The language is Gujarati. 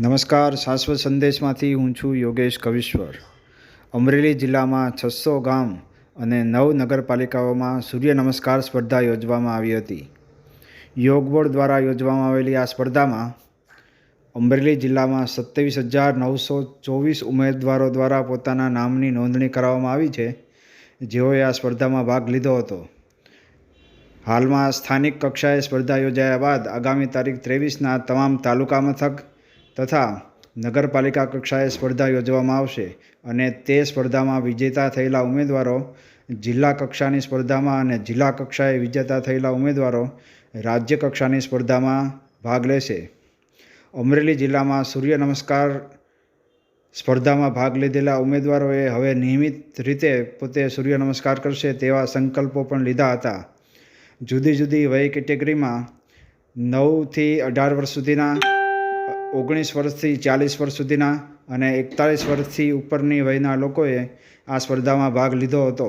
નમસ્કાર, શાશ્વત સંદેશમાંથી હું છું યોગેશ કવિશ્વર. અમરેલી જિલ્લામાં છસો ગામ અને નવ નગરપાલિકાઓમાં સૂર્ય નમસ્કાર સ્પર્ધા યોજવામાં આવી હતી. યોગ બોર્ડ દ્વારા યોજવામાં આવેલી આ સ્પર્ધામાં અમરેલી જિલ્લામાં સત્યાવીસ હજાર નવસો ચોવીસ ઉમેદવારો દ્વારા પોતાના નામની નોંધણી કરાવવામાં આવી છે. જેઓએ આ સ્પર્ધામાં ભાગ લીધો હતો. હાલમાં સ્થાનિક કક્ષાએ સ્પર્ધા યોજાયા બાદ આગામી તારીખ ત્રેવીસના તમામ તાલુકા મથક તથા નગરપાલિકા કક્ષાએ સ્પર્ધા યોજવામાં આવશે અને તે સ્પર્ધામાં વિજેતા થયેલા ઉમેદવારો જિલ્લા કક્ષાની સ્પર્ધામાં અને જિલ્લા કક્ષાએ વિજેતા થયેલા ઉમેદવારો રાજ્ય કક્ષાની સ્પર્ધામાં ભાગ લેશે. અમરેલી જિલ્લામાં સૂર્ય નમસ્કાર સ્પર્ધામાં ભાગ લીધેલા ઉમેદવારોએ હવે નિયમિત રીતે પોતે સૂર્ય નમસ્કાર કરશે તેવા સંકલ્પો પણ લીધા હતા. જુદી જુદી વય કેટેગરીમાં નવથી અઢાર વર્ષ સુધીના ઓગણીસ વર્ષથી ચાલીસ વર્ષ સુધીના અને એકતાળીસ વર્ષથી ઉપરની વયના લોકોએ આ સ્પર્ધામાં ભાગ લીધો હતો.